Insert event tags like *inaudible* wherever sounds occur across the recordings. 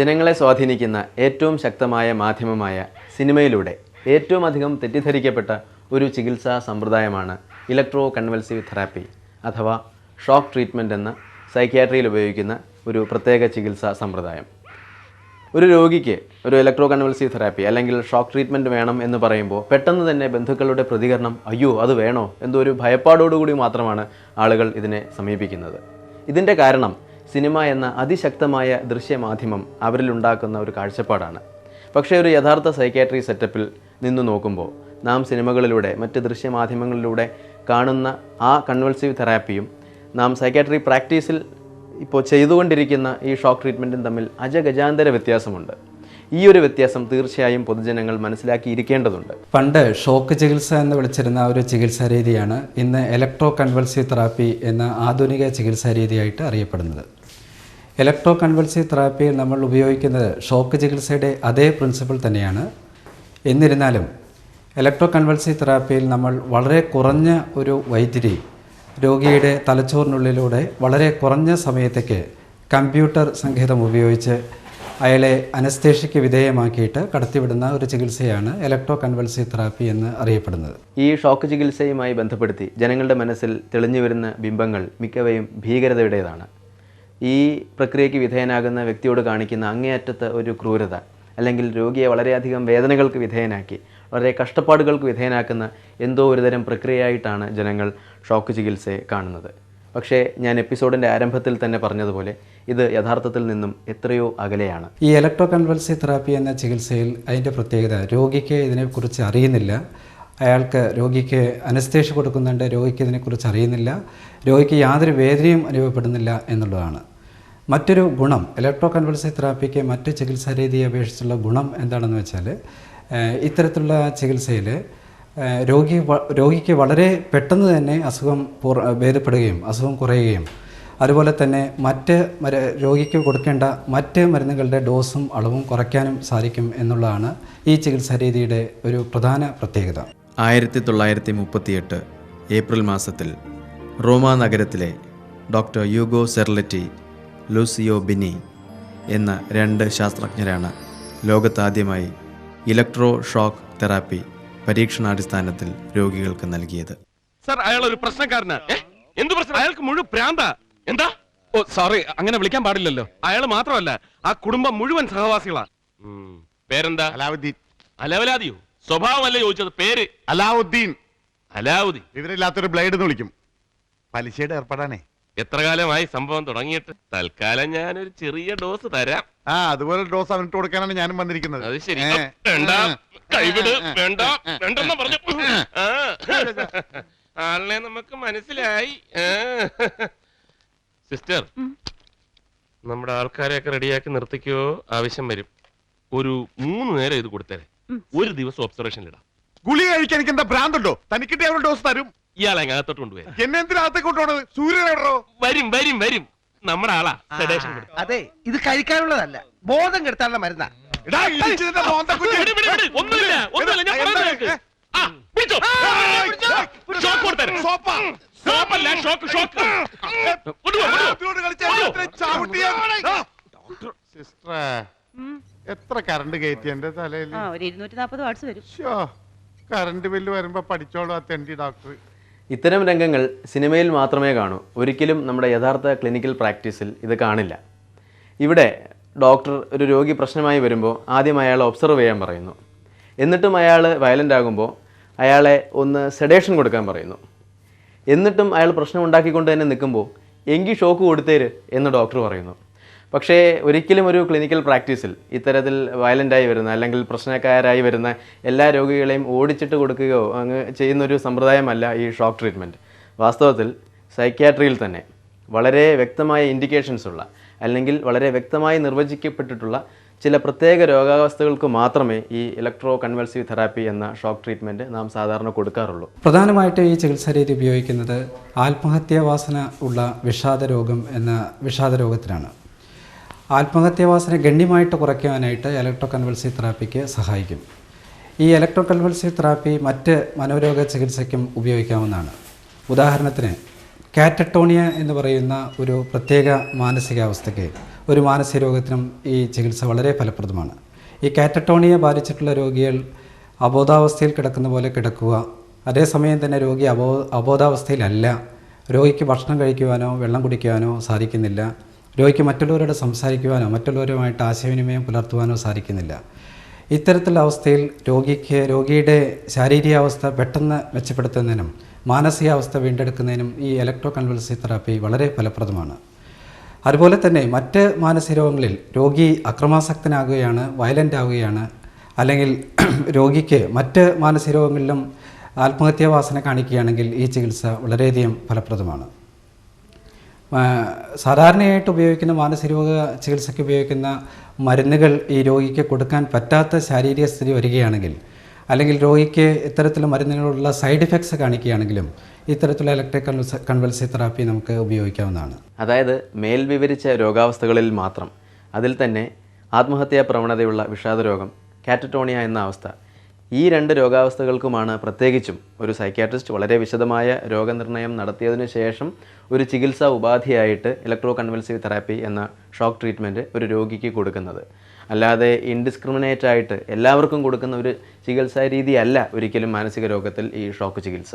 ജനങ്ങളെ സ്വാധീനിക്കുന്ന ഏറ്റവും ശക്തമായ മാധ്യമമായ സിനിമയിലൂടെ ഏറ്റവും അധികം തെറ്റിദ്ധരിക്കപ്പെട്ട ഒരു ചികിത്സാ സമ്പ്രദായമാണ് ഇലക്ട്രോ കൺവൽസീവ് തെറാപ്പി അഥവാ ഷോക്ക് ട്രീറ്റ്മെന്റ് എന്ന സൈക്യാട്രിയിൽ ഉപയോഗിക്കുന്ന ഒരു പ്രത്യേക ചികിത്സാ സമ്പ്രദായം. ഒരു രോഗിക്ക് ഒരു ഇലക്ട്രോ കൺവൽസീവ് തെറാപ്പി അല്ലെങ്കിൽ ഷോക്ക് ട്രീറ്റ്മെന്റ് വേണം എന്ന് പറയുമ്പോൾ പെട്ടെന്ന് തന്നെ ബന്ധുക്കളുടെ പ്രതികരണം അയ്യോ അത് വേണോ? എന്തോ ഒരു ഭയപ്പാടോടുകൂടി മാത്രമാണ് ആളുകൾ ഇതിനെ സമീപിക്കുന്നത്. ഇതിന്റെ കാരണം സിനിമ എന്ന അതിശക്തമായ ദൃശ്യമാധ്യമം അവരിൽ ഉണ്ടാക്കുന്ന ഒരു കാഴ്ചപ്പാടാണ്. പക്ഷേ ഒരു യഥാർത്ഥ സൈക്കാട്രി സെറ്റപ്പിൽ നിന്ന് നോക്കുമ്പോൾ നാം സിനിമകളിലൂടെ മറ്റ് ദൃശ്യമാധ്യമങ്ങളിലൂടെ കാണുന്ന ആ കൺവൽസീവ് തെറാപ്പിയും നാം സൈക്കാട്രി പ്രാക്ടീസിൽ ഇപ്പോൾ ചെയ്തുകൊണ്ടിരിക്കുന്ന ഈ ഷോക്ക് ട്രീറ്റ്മെന്റും തമ്മിൽ അജഗജാന്തര വ്യത്യാസമുണ്ട്. ഈ ഒരു വ്യത്യാസം തീർച്ചയായും പൊതുജനങ്ങൾ മനസ്സിലാക്കിയിരിക്കേണ്ടതുണ്ട്. പണ്ട് ഷോക്ക് ചികിത്സ എന്ന് വിളിച്ചിരുന്ന ഒരു ചികിത്സാ രീതിയാണ് ഇന്ന് ഇലക്ട്രോ കൺവൾസീവ് തെറാപ്പി എന്ന ആധുനിക ചികിത്സാ രീതിയായിട്ട് അറിയപ്പെടുന്നത്. ഇലക്ട്രോ കൺവൾസീവ് തെറാപ്പിയിൽ നമ്മൾ ഉപയോഗിക്കുന്നത് ഷോക്ക് ചികിത്സയുടെ അതേ പ്രിൻസിപ്പിൾ തന്നെയാണ്. എന്നിരുന്നാലും ഇലക്ട്രോ കൺവൾസീവ് തെറാപ്പിയിൽ നമ്മൾ വളരെ കുറഞ്ഞ ഒരു വൈദ്യുതി രോഗിയുടെ തലച്ചോറിനുള്ളിലൂടെ വളരെ കുറഞ്ഞ സമയത്തേക്ക് കമ്പ്യൂട്ടർ സംഗീതം ഉപയോഗിച്ച് അയാളെ അനസ്തേഷ്യയ്ക്ക് വിധേയമാക്കിയിട്ട് കടത്തിവിടുന്ന ഒരു ചികിത്സയാണ് ഇലക്ട്രോ കൺവൾസീവ് തെറാപ്പി എന്ന് അറിയപ്പെടുന്നത്. ഈ ഷോക്ക് ചികിത്സയുമായി ബന്ധപ്പെടുത്തി ജനങ്ങളുടെ മനസ്സിൽ തെളിഞ്ഞു വരുന്ന ബിംബങ്ങൾ മിക്കവയും ഭീകരതയുടേതാണ്. ഈ പ്രക്രിയയ്ക്ക് വിധേയനാകുന്ന വ്യക്തിയോട് കാണിക്കുന്ന അങ്ങേയറ്റത്തെ ഒരു ക്രൂരത അല്ലെങ്കിൽ രോഗിയെ വളരെയധികം വേദനകൾക്ക് വിധേയനാക്കി വളരെ കഷ്ടപ്പാടുകൾക്ക് വിധേയനാക്കുന്ന എന്തോ ഒരുതരം പ്രക്രിയയായിട്ടാണ് ജനങ്ങൾ ഷോക്ക് ചികിത്സയെ കാണുന്നത്. പക്ഷേ ഞാൻ എപ്പിസോഡിന്റെ ആരംഭത്തിൽ തന്നെ പറഞ്ഞതുപോലെ ഇത് യഥാർത്ഥത്തിൽ നിന്നും എത്രയോ അകലെയാണ്. ഈ ഇലക്ട്രോ കൺവൽസി തെറാപ്പി എന്ന ചികിത്സയിൽ അതിന്റെ പ്രത്യേകത രോഗിക്ക് ഇതിനെക്കുറിച്ച് അറിയുന്നില്ല. അയാൾക്ക് രോഗിക്ക് അനസ്തേഷ്യ കൊടുക്കുന്നുണ്ട് രോഗിക്ക് ഇതിനെക്കുറിച്ച് അറിയുന്നില്ല. രോഗിക്ക് യാതൊരു വേദനയും അനുഭവപ്പെടുന്നില്ല എന്നുള്ളതാണ്. മറ്റൊരു ഗുണം ഇലക്ട്രോ കൺവൾസീവ് തെറാപ്പിക്ക് മറ്റ് ചികിത്സാ രീതിയെ അപേക്ഷിച്ചുള്ള ഗുണം എന്താണെന്ന് വെച്ചാൽ ഇത്തരത്തിലുള്ള ചികിത്സയിൽ രോഗി രോഗിക്ക് വളരെ പെട്ടെന്ന് തന്നെ അസുഖം ഭേദപ്പെടുകയും അസുഖം കുറയുകയും അതുപോലെ തന്നെ മറ്റ് രോഗിക്ക് കൊടുക്കേണ്ട മറ്റ് മരുന്നുകളുടെ ഡോസും അളവും കുറയ്ക്കാനും സാധിക്കും എന്നുള്ളതാണ് ഈ ചികിത്സാ രീതിയുടെ ഒരു പ്രധാന പ്രത്യേകത. ആയിരത്തി തൊള്ളായിരത്തി മുപ്പത്തിയെട്ട് ഏപ്രിൽ മാസത്തിൽ റോമ നഗരത്തിലെ doctor Ugo Cerletti Lucio Bini എന്ന രണ്ട് ശാസ്ത്രജ്ഞരാണ് ലോകത്താദ്യമായി ഇലക്ട്രോ ഷോക്ക് തെറാപ്പി പരീക്ഷണാടിസ്ഥാനത്തിൽ രോഗികൾക്ക് നൽകിയത്. സർ അയാൾ ഒരു പ്രശ്നക്കാരനാ. ഏ? എന്ത് പ്രശ്നം? അയാൾക്ക് മുഴുവൻ പ്രാന്ത. എന്താ? ഓ സോറി അങ്ങനെ വിളിക്കാൻ പാടില്ലല്ലോ. അയാൾ മാത്രമല്ല ആ കുടുംബം മുഴുവൻ സഹവാസികളാ. ഉം. പേരെന്താ? അലാവുദ്ദീൻ. അലവലാദിയോ? സ്വഭാവമല്ല ചോദിച്ചത് പേര്. അലാവുദ്ദീൻ. അലാവുദ്ദീൻ. വിവരമില്ലാത്തൊരു ബ്ലേഡ് എന്ന് വിളിക്കും. പലിശയുടെ ഏർപ്പാടാണേ. എത്ര കാലമായി സംഭവം തുടങ്ങിയിട്ട്? തൽക്കാലം ഞാൻ ഒരു ചെറിയ ഡോസ് തരാം. ആ അതുപോലെ ഡോസ് അവനിട്ട് കൊടുക്കാനാണ് ഞാനും വന്നിരിക്കുന്നത്. അത് ശരി. ഏ, വേണ്ട. കൈവിട്. വേണ്ട. ഏ, വേണ്ടെന്ന് പറഞ്ഞു. ആ. ആളിനെ നമുക്ക് മനസ്സിലായി. സിസ്റ്റർ നമ്മുടെ ആൾക്കാരെയൊക്കെ റെഡിയാക്കി നിർത്തിക്കോ? ആവശ്യം വരും. ഒരു മൂന്ന് നേരം ഇത് കൊടുത്തേരെ. ഒരു ദിവസം ഒബ്സർവേഷനിലിടാം. ഗുളിക കഴിക്കാൻ എനിക്ക് എന്താ ഭ്രാന്തുണ്ടോ? തനിക്കിട്ട് അവരുടെ ഡോസ് തരും. ഇയാളെ അകത്തോട്ട് കൊണ്ടുപോയി എന്നെ എന്തിനാ അകത്തേക്ക് കൊണ്ടുപോണത് സൂര്യൻ എവിടെയോ വരും വരും വരും നമ്മുടെ ആളാ സെഡേഷൻ കൊടുത്തു അതെ ഇത് കഴിക്കാനുള്ളതല്ല ബോധം കെടുത്താനുള്ള മരുന്നാ എടാ, ഇടിച്ചതിന്റെ മോന്തക്കുറ്റി. വിട്, വിട്, വിട്. ഒന്നുമില്ല ഒന്നുമില്ല ഞാൻ പറയുന്നത് കേൾക്ക്. ആ, പിടിച്ചോ. ഷോക്ക് കൊടുത്തേരെ. സോപ്പാ. ഷോക്കല്ല, ഷോക്ക്, ഷോക്ക്. കൊണ്ടുപോ, കൊണ്ടുപോ. കുട്ടിയോട് കളിച്ച് എന്നെ ഇത്രയും ചവിട്ടിയാ- ആ. സിസ്റ്ററെ എത്ര കറണ്ട് കയറ്റി എന്റെ തലയിൽ ആ ഒരു ഇരുന്നൂറ്റി നാൽപ്പത് വാട്സ് വരും കറണ്ട് ബില്ല് വരുമ്പോ പഠിച്ചോളൂ ആ തെണ്ടി ഡോക്ടർ ഇത്തരം രംഗങ്ങൾ സിനിമയിൽ മാത്രമേ കാണൂ. ഒരിക്കലും നമ്മുടെ യഥാർത്ഥ ക്ലിനിക്കൽ പ്രാക്ടീസിൽ ഇത് കാണില്ല. ഇവിടെ ഡോക്ടർ ഒരു രോഗി പ്രശ്നമായി വരുമ്പോൾ ആദ്യം അയാളെ ഒബ്സർവ് ചെയ്യാൻ പറയുന്നു. എന്നിട്ടും അയാൾ വയലന്റ് ആകുമ്പോൾ അയാളെ ഒന്ന് സെഡേഷൻ കൊടുക്കാൻ പറയുന്നു. എന്നിട്ടും അയാൾ പ്രശ്നം ഉണ്ടാക്കിക്കൊണ്ട് തന്നെ നിൽക്കുമ്പോൾ എങ്കിൽ ഷോക്ക് കൊടുത്തേര് എന്ന് ഡോക്ടർ പറയുന്നു. പക്ഷേ ഒരിക്കലും ഒരു ക്ലിനിക്കൽ പ്രാക്ടീസിൽ ഇത്തരത്തിൽ വയലന്റായി വരുന്ന അല്ലെങ്കിൽ പ്രശ്നക്കാരായി വരുന്ന എല്ലാ രോഗികളെയും ഓടിച്ചിട്ട് കൊടുക്കുകയോ അങ്ങ് ചെയ്യുന്നൊരു സമ്പ്രദായമല്ല ഈ ഷോക്ക് ട്രീറ്റ്മെന്റ് വാസ്തവത്തിൽ സൈക്യാട്രിയിൽ തന്നെ വളരെ വ്യക്തമായ ഇൻഡിക്കേഷൻസ് ഉള്ള അല്ലെങ്കിൽ വളരെ വ്യക്തമായി നിർവചിക്കപ്പെട്ടിട്ടുള്ള ചില പ്രത്യേക രോഗാവസ്ഥകൾക്ക് മാത്രമേ ഈ ഇലക്ട്രോ കൺവൽസീവ് തെറാപ്പി എന്ന ഷോക്ക് ട്രീറ്റ്മെന്റ് നാം സാധാരണ കൊടുക്കാറുള്ളൂ. പ്രധാനമായിട്ട് ഈ ചികിത്സാ രീതി ഉപയോഗിക്കുന്നത് ആത്മഹത്യാവാസന ഉള്ള വിഷാദ രോഗം എന്ന വിഷാദ രോഗത്തിനാണ് ആത്മഹത്യാവാസന ഗണ്യമായിട്ട് കുറയ്ക്കാനായിട്ട് ഇലക്ട്രോ കൺവൽസി തെറാപ്പിക്ക് സഹായിക്കും. ഈ ഇലക്ട്രോ കൺവൽസി തെറാപ്പി മറ്റ് മനോരോഗ ചികിത്സയ്ക്കും ഉപയോഗിക്കാവുന്നതാണ്. ഉദാഹരണത്തിന് കാറ്റട്ടോണിയ എന്ന് പറയുന്ന ഒരു പ്രത്യേക മാനസികാവസ്ഥയ്ക്ക് ഒരു മാനസിക രോഗത്തിനും ഈ ചികിത്സ വളരെ ഫലപ്രദമാണ്. ഈ കാറ്റട്ടോണിയ ബാധിച്ചിട്ടുള്ള രോഗികൾ അബോധാവസ്ഥയിൽ കിടക്കുന്ന പോലെ കിടക്കുക അതേസമയം തന്നെ രോഗി അബോ അബോധാവസ്ഥയിലല്ല. രോഗിക്ക് ഭക്ഷണം കഴിക്കുവാനോ വെള്ളം കുടിക്കുവാനോ സാധിക്കുന്നില്ല. രോഗിക്ക് മറ്റുള്ളവരോട് സംസാരിക്കുവാനോ മറ്റുള്ളവരുമായിട്ട് ആശയവിനിമയം പുലർത്തുവാനോ സാധിക്കുന്നില്ല. ഇത്തരത്തിലുള്ള അവസ്ഥയിൽ രോഗിക്ക് രോഗിയുടെ ശാരീരികാവസ്ഥ പെട്ടെന്ന് മെച്ചപ്പെടുത്തുന്നതിനും മാനസികാവസ്ഥ വീണ്ടെടുക്കുന്നതിനും ഈ ഇലക്ട്രോ കൺവൽസി തെറാപ്പി വളരെ ഫലപ്രദമാണ്. അതുപോലെ തന്നെ മറ്റ് മാനസിക രോഗങ്ങളിൽ രോഗി അക്രമാസക്തനാകുകയാണ് വയലന്റ് ആവുകയാണ് അല്ലെങ്കിൽ *clears throat* രോഗിക്ക് മറ്റ് മാനസിക രോഗങ്ങളിലും ആത്മഹത്യാവാസന കാണിക്കുകയാണെങ്കിൽ ഈ ചികിത്സ വളരെയധികം ഫലപ്രദമാണ്. സാധാരണയായിട്ട് ഉപയോഗിക്കുന്ന മാനസികരോഗ ചികിത്സയ്ക്ക് ഉപയോഗിക്കുന്ന മരുന്നുകൾ ഈ രോഗിക്ക് കൊടുക്കാൻ പറ്റാത്ത ശാരീരിക സ്ഥിതി വരികയാണെങ്കിൽ അല്ലെങ്കിൽ രോഗിക്ക് ഇത്തരത്തിലുള്ള മരുന്നുകളുള്ള സൈഡ് ഇഫക്ട്സ് കാണിക്കുകയാണെങ്കിലും ഇത്തരത്തിലുള്ള ഇലക്ട്രിക് കൺവൽസ തെറാപ്പി നമുക്ക് ഉപയോഗിക്കാവുന്നതാണ്. അതായത് മേൽ വിവരിച്ച രോഗാവസ്ഥകളിൽ മാത്രം അതിൽ തന്നെ ആത്മഹത്യാ പ്രവണതയുള്ള വിഷാദരോഗം കാറ്ററ്റോണിയ എന്ന അവസ്ഥ ഈ രണ്ട് രോഗാവസ്ഥകൾക്കുമാണ് പ്രത്യേകിച്ചും ഒരു സൈക്യാട്രിസ്റ്റ് വളരെ വിശദമായ രോഗനിർണയം നടത്തിയതിനു ശേഷം ഒരു ചികിത്സാ ഉപാധിയായിട്ട് ഇലക്ട്രോ കൺവൽസീവ് തെറാപ്പി എന്ന ഷോക്ക് ട്രീറ്റ്മെന്റ് ഒരു രോഗിക്ക് കൊടുക്കുന്നത്. അല്ലാതെ ഇൻഡിസ്ക്രിമിനേറ്റ് ആയിട്ട് എല്ലാവർക്കും കൊടുക്കുന്ന ഒരു ചികിത്സാ രീതിയല്ല ഒരിക്കലും മാനസിക രോഗത്തിൽ ഈ ഷോക്ക് ചികിത്സ.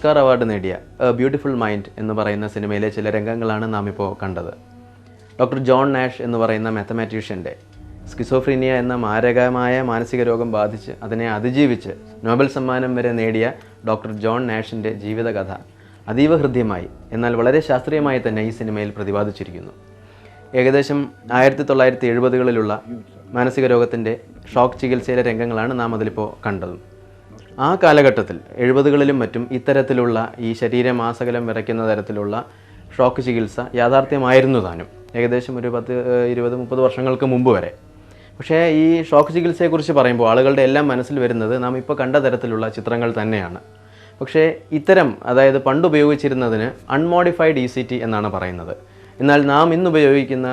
ഓസ്കാർ അവാർഡ് നേടിയ എ ബ്യൂട്ടിഫുൾ മൈൻഡ് എന്ന് പറയുന്ന സിനിമയിലെ ചില രംഗങ്ങളാണ് നാം ഇപ്പോൾ കണ്ടത്. ഡോക്ടർ ജോൺ നാഷ് എന്ന് പറയുന്ന മാത്തമാറ്റീഷ്യന്റെ സ്കിസോഫ്രീനിയ എന്ന മാരകമായ മാനസിക രോഗം ബാധിച്ച് അതിനെ അതിജീവിച്ച് നോബൽ സമ്മാനം വരെ നേടിയ ഡോക്ടർ ജോൺ നാഷിന്റെ ജീവിതകഥ അതീവ ഹൃദ്യമായി എന്നാൽ വളരെ ശാസ്ത്രീയമായി തന്നെ ഈ സിനിമയിൽ പ്രതിപാദിച്ചിരിക്കുന്നു. ഏകദേശം ആയിരത്തി തൊള്ളായിരത്തി എഴുപതുകളിലുള്ള മാനസിക രോഗത്തിന്റെ ഷോക്ക് ചികിത്സയിലെ രംഗങ്ങളാണ് നാം അതിലിപ്പോൾ കണ്ടത്. ആ കാലഘട്ടത്തിൽ എഴുപതുകളിലും മറ്റും ഇത്തരത്തിലുള്ള ഈ ശരീരമാസകലം വിറയ്ക്കുന്ന തരത്തിലുള്ള ഷോക്ക് ചികിത്സ യാഥാർത്ഥ്യമായിരുന്നു താനും. ഏകദേശം ഒരു പത്ത് ഇരുപത് മുപ്പത് വർഷങ്ങൾക്ക് മുമ്പ് വരെ. പക്ഷേ ഈ ഷോക്ക് ചികിത്സയെക്കുറിച്ച് പറയുമ്പോൾ ആളുകളുടെ എല്ലാം മനസ്സിൽ വരുന്നത് നാം ഇപ്പോൾ കണ്ട തരത്തിലുള്ള ചിത്രങ്ങൾ തന്നെയാണ്. പക്ഷേ ഇത്തരം അതായത് പണ്ട് ഉപയോഗിച്ചിരുന്നതിന് അൺമോഡിഫൈഡ് ഇ സി ടി എന്നാണ് പറയുന്നത്. എന്നാൽ നാം ഇന്ന് ഉപയോഗിക്കുന്ന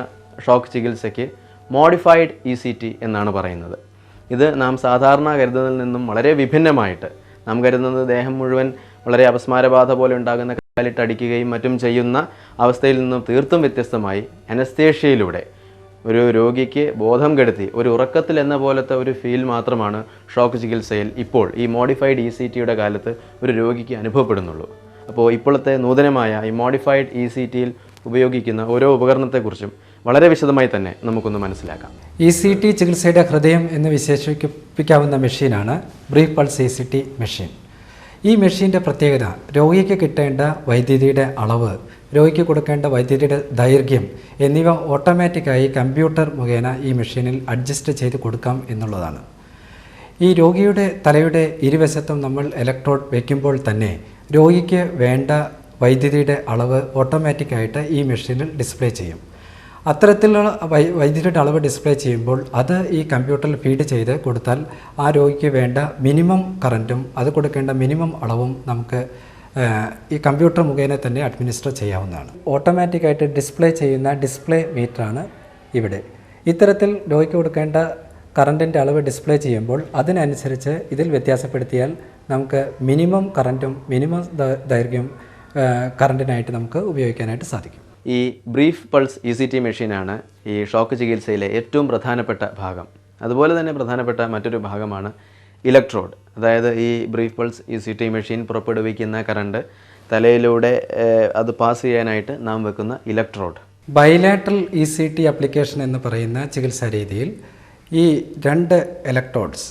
ഷോക്ക് ചികിത്സയ്ക്ക് മോഡിഫൈഡ് ഇ സി ടി എന്നാണ് പറയുന്നത്. ഇത് നാം സാധാരണ കരുതുന്നതിൽ നിന്നും വളരെ വിഭിന്നമായിട്ട്. നാം കരുതുന്നത് ദേഹം മുഴുവൻ വളരെ അപസ്മാരബാധ പോലെ ഉണ്ടാകുന്ന കാലിട്ടടിക്കുകയും മറ്റും ചെയ്യുന്ന അവസ്ഥയിൽ നിന്നും തീർത്തും വ്യത്യസ്തമായി അനസ്തേഷ്യയിലൂടെ ഒരു രോഗിക്ക് ബോധം കെടുത്തി ഒരു ഉറക്കത്തിൽ എന്ന പോലത്തെ ഒരു ഫീൽ മാത്രമാണ് ഷോക്ക് ചികിത്സയിൽ ഇപ്പോൾ ഈ മോഡിഫൈഡ് ഇ സി ടിയുടെ കാലത്ത് ഒരു രോഗിക്ക് അനുഭവപ്പെടുന്നുള്ളൂ. അപ്പോൾ ഇപ്പോഴത്തെ നൂതനമായ ഈ മോഡിഫൈഡ് ഇ സി ടിയിൽ ഉപയോഗിക്കുന്ന ഓരോ ഉപകരണത്തെക്കുറിച്ചും വളരെ വിശദമായി തന്നെ നമുക്കൊന്ന് മനസ്സിലാക്കാം. ഇ സി ടി ചികിത്സയുടെ ഹൃദയം എന്ന് വിശേഷിപ്പിക്കാവുന്ന മെഷീനാണ് brief pulse E C T machine. ഈ മെഷീന്റെ പ്രത്യേകത രോഗിക്ക് കിട്ടേണ്ട വൈദ്യുതിയുടെ അളവ് രോഗിക്ക് കൊടുക്കേണ്ട വൈദ്യുതിയുടെ ദൈർഘ്യം എന്നിവ ഓട്ടോമാറ്റിക്കായി കമ്പ്യൂട്ടർ മുഖേന ഈ മെഷീനിൽ അഡ്ജസ്റ്റ് ചെയ്ത് കൊടുക്കാം എന്നുള്ളതാണ്. ഈ രോഗിയുടെ തലയുടെ ഇരുവശത്തും നമ്മൾ ഇലക്ട്രോഡ് വയ്ക്കുമ്പോൾ തന്നെ രോഗിക്ക് വേണ്ട വൈദ്യുതിയുടെ അളവ് ഓട്ടോമാറ്റിക്കായിട്ട് ഈ മെഷീനിൽ ഡിസ്പ്ലേ ചെയ്യും. അത്തരത്തിലുള്ള വൈ വൈദ്യുതിയുടെ അളവ് ഡിസ്പ്ലേ ചെയ്യുമ്പോൾ അത് ഈ കമ്പ്യൂട്ടറിൽ ഫീഡ് ചെയ്ത് കൊടുത്താൽ ആ രോഗിക്ക് വേണ്ട മിനിമം കറന്റും അത് കൊടുക്കേണ്ട മിനിമം അളവും നമുക്ക് ഈ കമ്പ്യൂട്ടർ മുഖേന തന്നെ അഡ്മിനിസ്റ്റർ ചെയ്യാവുന്നതാണ്. ഓട്ടോമാറ്റിക്കായിട്ട് ഡിസ്പ്ലേ ചെയ്യുന്ന ഡിസ്പ്ലേ മീറ്ററാണ് ഇവിടെ. ഇത്തരത്തിൽ രോഗിക്ക് കൊടുക്കേണ്ട കറണ്ടിന്റെ അളവ് ഡിസ്പ്ലേ ചെയ്യുമ്പോൾ അതിനനുസരിച്ച് ഇതിൽ വ്യത്യാസപ്പെടുത്തിയാൽ നമുക്ക് മിനിമം കറന്റും മിനിമം ദൈർഘ്യം കറണ്ടിനായിട്ട് നമുക്ക് ഉപയോഗിക്കാനായിട്ട് സാധിക്കും. ഈ brief pulse E C T മെഷീനാണ് ഈ ഷോക്ക് ചികിത്സയിലെ ഏറ്റവും പ്രധാനപ്പെട്ട ഭാഗം. അതുപോലെ തന്നെ പ്രധാനപ്പെട്ട മറ്റൊരു ഭാഗമാണ് ഇലക്ട്രോഡ്. അതായത് ഈ brief pulse E C T machine പുറപ്പെടുവിക്കുന്ന കറണ്ട് തലയിലൂടെ അത് പാസ് ചെയ്യാനായിട്ട് നാം വെക്കുന്ന electrode. Bilateral E C T application എന്ന് പറയുന്ന ചികിത്സാ രീതിയിൽ ഈ രണ്ട് ഇലക്ട്രോഡ്സ്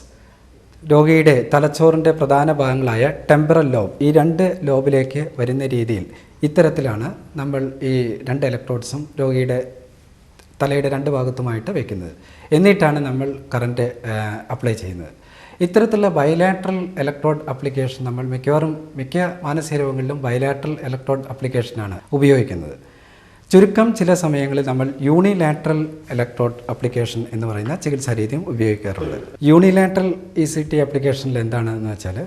രോഗിയുടെ തലച്ചോറിന്റെ പ്രധാന ഭാഗങ്ങളായ ടെമ്പറൽ ലോബ് ഈ രണ്ട് ലോബിലേക്ക് വരുന്ന രീതിയിൽ ഇത്തരത്തിലാണ് നമ്മൾ ഈ രണ്ട് ഇലക്ട്രോഡ്സും രോഗിയുടെ തലയുടെ രണ്ട് ഭാഗത്തുമായിട്ട് വയ്ക്കുന്നത് എന്നിട്ടാണ് നമ്മൾ കറണ്ട് അപ്ലൈ ചെയ്യുന്നത്. ഇത്തരത്തിലുള്ള ബയലാട്രൽ ഇലക്ട്രോഡ് അപ്ലിക്കേഷൻ നമ്മൾ മിക്കവാറും മിക്ക മാനസിക രോഗങ്ങളിലും ബയലാട്രൽ ഇലക്ട്രോഡ് അപ്ലിക്കേഷനാണ് ഉപയോഗിക്കുന്നത്. ചുരുക്കം ചില സമയങ്ങളിൽ നമ്മൾ യൂണിലാട്രൽ ഇലക്ട്രോഡ് അപ്ലിക്കേഷൻ എന്ന് പറയുന്ന ചികിത്സാ രീതിയും ഉപയോഗിക്കാറുണ്ട്. യൂണിലാട്രൽ ഇ സി ടി അപ്ലിക്കേഷനിൽ എന്താണെന്ന് വെച്ചാൽ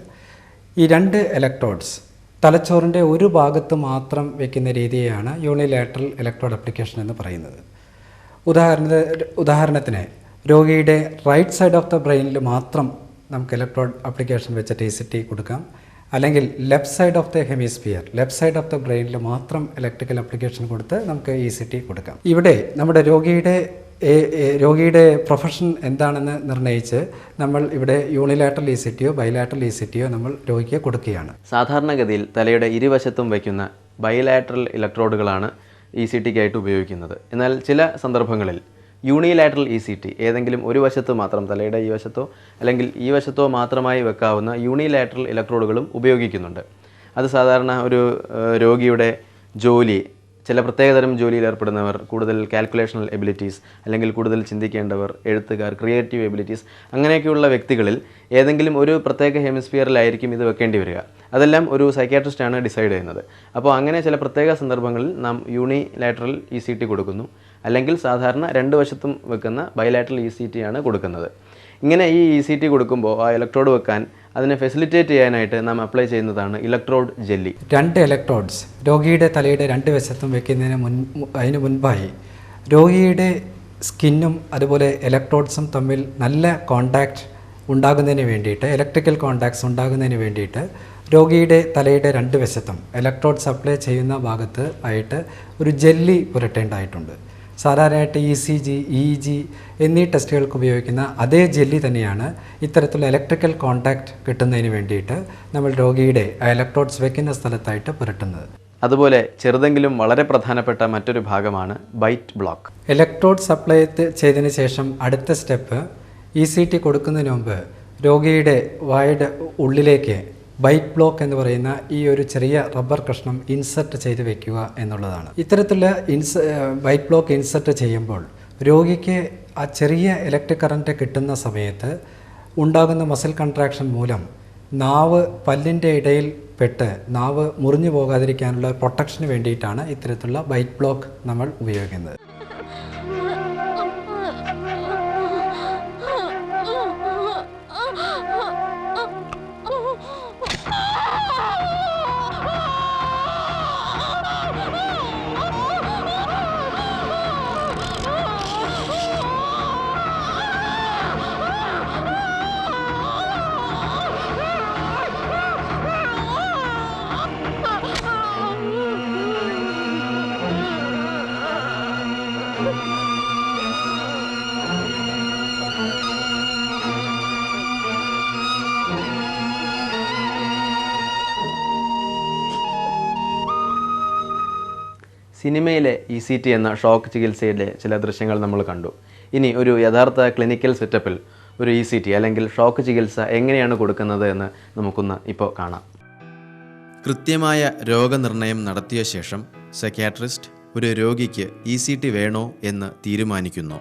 ഈ രണ്ട് ഇലക്ട്രോഡ്സ് തലച്ചോറിന്റെ ഒരു ഭാഗത്ത് മാത്രം വെക്കുന്ന രീതിയാണ് യൂണിലേറ്ററൽ ഇലക്ട്രോഡ് അപ്ലിക്കേഷൻ എന്ന് പറയുന്നത്. ഉദാഹരണ ഉദാഹരണത്തിന് രോഗിയുടെ റൈറ്റ് സൈഡ് ഓഫ് ദ ബ്രെയിനിൽ മാത്രം നമുക്ക് ഇലക്ട്രോഡ് അപ്ലിക്കേഷൻ വെച്ചിട്ട് ടി സി ടി കൊടുക്കാം. അല്ലെങ്കിൽ left side of the hemisphere left side of the ബ്രെയിനിൽ മാത്രം ഇലക്ട്രിക്കൽ അപ്ലിക്കേഷൻ കൊടുത്ത് നമുക്ക് ഇ സി ടി കൊടുക്കാം. ഇവിടെ നമ്മുടെ രോഗിയുടെ രോഗിയുടെ പ്രൊഫഷൻ എന്താണെന്ന് നിർണയിച്ച് നമ്മൾ ഇവിടെ യൂണിലാറ്ററൽ ഈസിറ്റിയോ ബൈലാറ്ററൽ ഇ നമ്മൾ രോഗിക്ക് കൊടുക്കുകയാണ്. സാധാരണഗതിയിൽ തലയുടെ ഇരുവശത്തും വയ്ക്കുന്ന ബൈലാറ്ററൽ ഇലക്ട്രോഡുകളാണ് ഇ സി ടിക്കായിട്ട് ഉപയോഗിക്കുന്നത്. എന്നാൽ ചില സന്ദർഭങ്ങളിൽ യൂണിലാറ്ററൽ ഇ സി ടി ഏതെങ്കിലും ഒരു വശത്ത് മാത്രം തലയുടെ ഈ വശത്തോ അല്ലെങ്കിൽ ഈ വശത്തോ മാത്രമായി വെക്കാവുന്ന യൂണിലാറ്ററൽ ഇലക്ട്രോഡുകളും ഉപയോഗിക്കുന്നുണ്ട്. അത് സാധാരണ ഒരു രോഗിയുടെ ജോലി ചില പ്രത്യേകതരം ജോലിയിൽ ഏർപ്പെടുന്നവർ കൂടുതൽ കാൽക്കുലേഷണൽ എബിലിറ്റീസ് അല്ലെങ്കിൽ കൂടുതൽ ചിന്തിക്കേണ്ടവർ എഴുത്തുകാർ ക്രിയേറ്റീവ് എബിലിറ്റീസ് അങ്ങനെയൊക്കെയുള്ള വ്യക്തികളിൽ ഏതെങ്കിലും ഒരു പ്രത്യേക ഹെമിസ്ഫിയറിലായിരിക്കും ഇത് വെക്കേണ്ടി വരിക. അതെല്ലാം ഒരു സൈക്യാട്രിസ്റ്റാണ് ഡിസൈഡ് ചെയ്യുന്നത്. അപ്പോൾ അങ്ങനെ ചില പ്രത്യേക സന്ദർഭങ്ങളിൽ നാം യൂണിലാറ്ററൽ ഇ സി ടി കൊടുക്കുന്നു. അല്ലെങ്കിൽ സാധാരണ രണ്ട് വശത്തും വെക്കുന്ന ബൈലാറ്ററൽ ഇ സി ടി ആണ് കൊടുക്കുന്നത്. ഇങ്ങനെ ഈ ഇ സി ടി കൊടുക്കുമ്പോൾ ആ ഇലക്ട്രോഡ് വെക്കാൻ അതിനെ ഫെസിലിറ്റേറ്റ് ചെയ്യാനായിട്ട് നാം അപ്ലൈ ചെയ്യുന്നതാണ് ഇലക്ട്രോഡ് ജെല്ലി രണ്ട് ഇലക്ട്രോഡ്സ് രോഗിയുടെ തലയുടെ രണ്ട് വശത്തും വെക്കുന്നതിന് മുൻ അതിന് മുൻപായി. രോഗിയുടെ സ്കിന്നും അതുപോലെ ഇലക്ട്രോഡ്സും തമ്മിൽ നല്ല കോണ്ടാക്ട് ഉണ്ടാകുന്നതിന് വേണ്ടിയിട്ട് ഇലക്ട്രിക്കൽ കോണ്ടാക്ട്സ് ഉണ്ടാകുന്നതിന് വേണ്ടിയിട്ട് രോഗിയുടെ തലയുടെ രണ്ട് വശത്തും ഇലക്ട്രോഡ്സ് അപ്ലൈ ചെയ്യുന്ന ഭാഗത്ത് ആയിട്ട് ഒരു ജെല്ലി പുരട്ടേണ്ടതായിട്ടുണ്ട്. സാധാരണയായിട്ട് E C G E G എന്നീ ടെസ്റ്റുകൾക്ക് ഉപയോഗിക്കുന്ന അതേ ജെല്ലി തന്നെയാണ് ഇത്തരത്തിലുള്ള ഇലക്ട്രിക്കൽ കോൺടാക്റ്റ് കിട്ടുന്നതിന് വേണ്ടിയിട്ട് നമ്മൾ രോഗിയുടെ ആ ഇലക്ട്രോഡ്സ് വെക്കുന്ന സ്ഥലത്തായിട്ട് പുരട്ടുന്നത്. അതുപോലെ ചെറുതെങ്കിലും വളരെ പ്രധാനപ്പെട്ട മറ്റൊരു ഭാഗമാണ് ബൈറ്റ് ബ്ലോക്ക് ഇലക്ട്രോഡ് സപ്ലൈ ചെയ്തതിന് ശേഷം അടുത്ത സ്റ്റെപ്പ് ഇ സി ടി കൊടുക്കുന്നതിന് മുമ്പ് രോഗിയുടെ വായുടെ ഉള്ളിലേക്ക് ബൈറ്റ് ബ്ലോക്ക് എന്ന് പറയുന്ന ഈ ഒരു ചെറിയ റബ്ബർ കഷ്ണം ഇൻസെർട്ട് ചെയ്ത് വെക്കുക എന്നുള്ളതാണ്. ഇത്തരത്തിലുള്ള ഇൻസ ബൈറ്റ് ബ്ലോക്ക് ഇൻസെർട്ട് ചെയ്യുമ്പോൾ രോഗിക്ക് ആ ചെറിയ ഇലക്ട്രിക് കറന്റ് കിട്ടുന്ന സമയത്ത് ഉണ്ടാകുന്ന മസിൽ കൺട്രാക്ഷൻ മൂലം നാവ് പല്ലിന്റെ ഇടയിൽ പെട്ട് നാവ് മുറിഞ്ഞു പോകാതിരിക്കാനുള്ള പ്രൊട്ടക്ഷന് വേണ്ടിയിട്ടാണ് ഇത്തരത്തിലുള്ള ബൈറ്റ് ബ്ലോക്ക് നമ്മൾ ഉപയോഗിക്കുന്നത്. സിനിമയിലെ ഇ സി ടി എന്ന ഷോക്ക് ചികിത്സയിലെ ചില ദൃശ്യങ്ങൾ നമ്മൾ കണ്ടു. ഇനി ഒരു യഥാർത്ഥ ക്ലിനിക്കൽ സെറ്റപ്പിൽ ഒരു ഇ സി ടി അല്ലെങ്കിൽ ഷോക്ക് ചികിത്സ എങ്ങനെയാണ് കൊടുക്കുന്നത് എന്ന് നമുക്കൊന്ന് ഇപ്പോൾ കാണാം. കൃത്യമായ രോഗനിർണയം നടത്തിയ ശേഷം സെക്യാട്രിസ്റ്റ് ഒരു രോഗിക്ക് ഇ സി ടി വേണോ എന്ന് തീരുമാനിക്കുന്നു.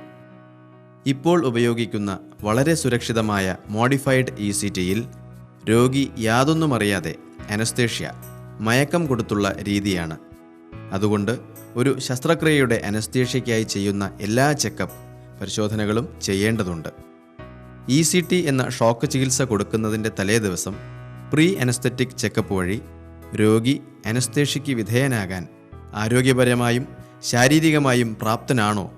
ഇപ്പോൾ ഉപയോഗിക്കുന്ന വളരെ സുരക്ഷിതമായ മോഡിഫൈഡ് ഇ സി ടിയിൽ രോഗി യാതൊന്നും അറിയാതെ അനസ്തേഷ്യ മയക്കം കൊടുത്തുള്ള രീതിയാണ് അതുകൊണ്ട് ഒരു ശസ്ത്രക്രിയയുടെ അനസ്തേഷ്യയ്ക്കായി ചെയ്യുന്ന എല്ലാ ചെക്കപ്പ് പരിശോധനകളും ചെയ്യേണ്ടതുണ്ട്. ഇ സി ടി എന്ന ഷോക്ക് ചികിത്സ കൊടുക്കുന്നതിന്റെ തലേദിവസം പ്രീ അനസ്തറ്റിക് ചെക്കപ്പ് വഴി രോഗി അനസ്തേഷ്യയ്ക്ക് വിധേയനാകാൻ ആരോഗ്യപരമായും ശാരീരികമായും പ്രാപ്തനാണോ?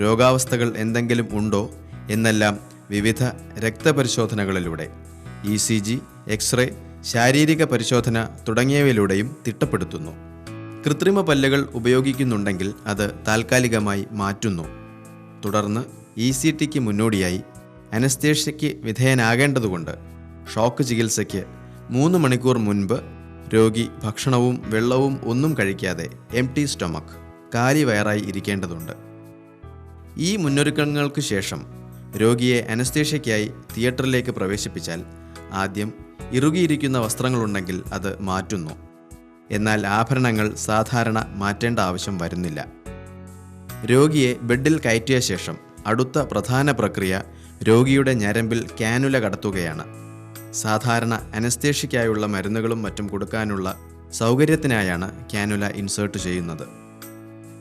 രോഗാവസ്ഥകൾ എന്തെങ്കിലും ഉണ്ടോ? എന്നെല്ലാം വിവിധ രക്തപരിശോധനകളിലൂടെ E C G x ray ശാരീരിക പരിശോധന തുടങ്ങിയവയിലൂടെയും തിട്ടപ്പെടുത്തുന്നു. കൃത്രിമ പല്ലുകൾ ഉപയോഗിക്കുന്നുണ്ടെങ്കിൽ അത് താൽക്കാലികമായി മാറ്റുന്നു. തുടർന്ന് ഇ സി ടിക്ക് മുന്നോടിയായി അനസ്തേഷ്യയ്ക്ക് വിധേയനാകേണ്ടതുകൊണ്ട് ഷോക്ക് ചികിത്സയ്ക്ക് മൂന്ന് മണിക്കൂർ മുൻപ് രോഗി ഭക്ഷണവും വെള്ളവും ഒന്നും കഴിക്കാതെ എം ടി സ്റ്റൊമക്ക് കാലി വയറായി ഇരിക്കേണ്ടതുണ്ട്. ഈ മുന്നൊരുക്കങ്ങൾക്ക് ശേഷം രോഗിയെ അനസ്തേഷ്യയ്ക്കായി തിയേറ്ററിലേക്ക് പ്രവേശിപ്പിച്ചാൽ ആദ്യം ഇറുകിയിരിക്കുന്ന വസ്ത്രങ്ങളുണ്ടെങ്കിൽ അത് മാറ്റുന്നു. എന്നാൽ ആഭരണങ്ങൾ സാധാരണ മാറ്റേണ്ട ആവശ്യം വരുന്നില്ല. രോഗിയെ ബെഡിൽ കയറ്റിയ ശേഷം അടുത്ത പ്രധാന പ്രക്രിയ രോഗിയുടെ ഞരമ്പിൽ കാനുല കടത്തുകയാണ്. സാധാരണ അനസ്തേഷ്യയ്ക്കായുള്ള മരുന്നുകളും മറ്റും കൊടുക്കാനുള്ള സൗകര്യത്തിനായാണ് കാനുല ഇൻസേർട്ട് ചെയ്യുന്നത്.